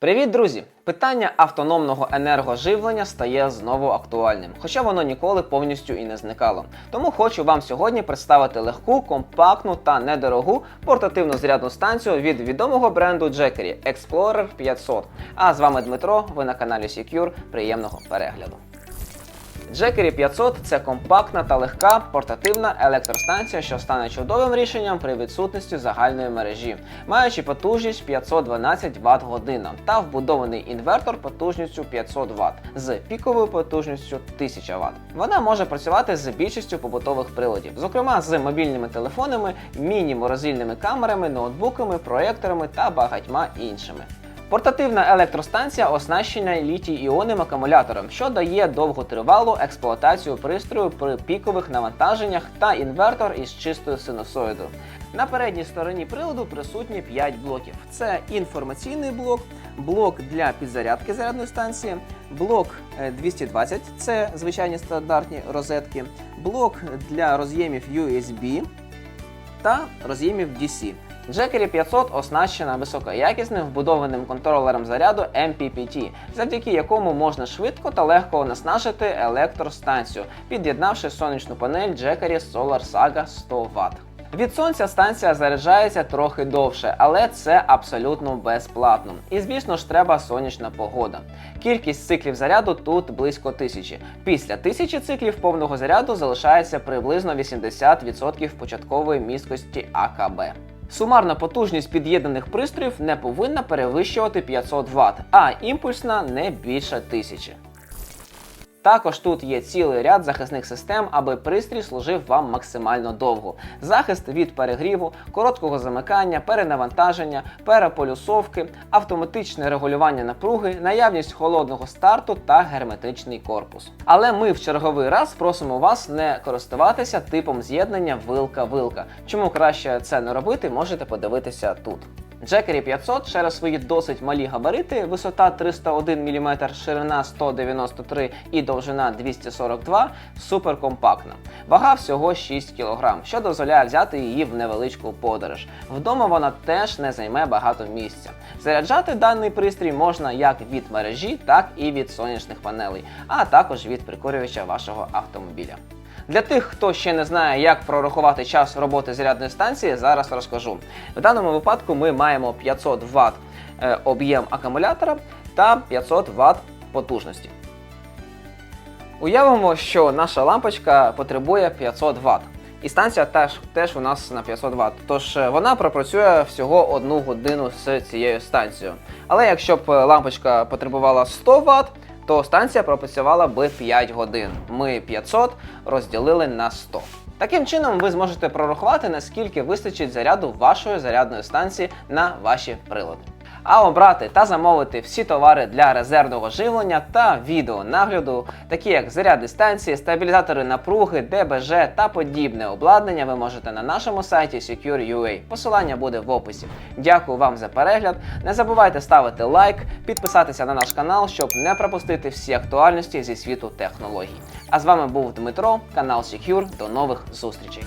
Привіт, друзі! Питання автономного енергоживлення стає знову актуальним, хоча воно ніколи повністю і не зникало. Тому хочу вам сьогодні представити легку, компактну та недорогу портативну зарядну станцію від відомого бренду Jackery Explorer 500. А з вами Дмитро, ви на каналі Secure. Приємного перегляду. Jackery 500 це компактна та легка портативна електростанція, що стане чудовим рішенням при відсутності загальної мережі, маючи потужність 512 Вт година та вбудований інвертор потужністю 500 Вт з піковою потужністю 1000 Вт. Вона може працювати з більшістю побутових приладів, зокрема з мобільними телефонами, міні-морозильними камерами, ноутбуками, проекторами та багатьма іншими. Портативна електростанція оснащена літій-іонним акумулятором, що дає довготривалу експлуатацію пристрою при пікових навантаженнях та інвертор із чистою синусоїдою. На передній стороні приладу присутні 5 блоків: це інформаційний блок, блок для підзарядки зарядної станції, блок е, 220 це звичайні стандартні розетки, блок для роз'ємів USB та роз'ємів DC. Jackery 500 оснащена високоякісним вбудованим контролером заряду MPPT, завдяки якому можна швидко та легко наснажити електростанцію, під'єднавши сонячну панель Jackery Solar Saga 100 Вт. Від сонця станція заряджається трохи довше, але це абсолютно безплатно. І звісно ж треба сонячна погода. Кількість циклів заряду тут близько тисячі. Після тисячі циклів повного заряду залишається приблизно 80% початкової місткості АКБ. Сумарна потужність під'єднаних пристроїв не повинна перевищувати 500 Вт, а імпульсна не більше 1000. Також тут є цілий ряд захисних систем, аби пристрій служив вам максимально довго. Захист від перегріву, короткого замикання, перенавантаження, переполюсовки, автоматичне регулювання напруги, наявність холодного старту та герметичний корпус. Але ми в черговий раз просимо вас не користуватися типом з'єднання вилка-вилка. Чому краще це не робити, можете подивитися тут. Jackery 500 через свої досить малі габарити, висота 301 мм, ширина 193 і довжина 242 суперкомпактна. Вага всього 6 кг, що дозволяє взяти її в невеличку подорож. Вдома вона теж не займе багато місця. Заряджати даний пристрій можна як від мережі, так і від сонячних панелей, а також від прикурювача вашого автомобіля. Для тих, хто ще не знає, як прорахувати час роботи зарядної станції, зараз розкажу. В даному випадку ми маємо 500 Вт е, об'єм акумулятора та 500 Вт потужності. Уявимо, що наша лампочка потребує 500 Вт. І станція теж, теж у нас на 500 Вт. Тож е, вона пропрацює всього одну годину з цією станцією. Але якщо б е, лампочка потребувала 100 Вт, то станція пропрацювала би 5 годин. Ми 500 розділили на 100. Таким чином, ви зможете прорахувати, наскільки вистачить заряду вашої зарядної станції на ваші прилади. А обрати та замовити всі товари для резервного живлення та відеонагляду, такі як зарядні станції, стабілізатори напруги, ДБЖ та подібне обладнання, ви можете на нашому сайті Secure.ua. Посилання буде в описі. Дякую вам за перегляд. Не забувайте ставити лайк, підписатися на наш канал, щоб не пропустити всі актуальності зі світу технологій. А з вами був Дмитро, канал Secure. До нових зустрічей.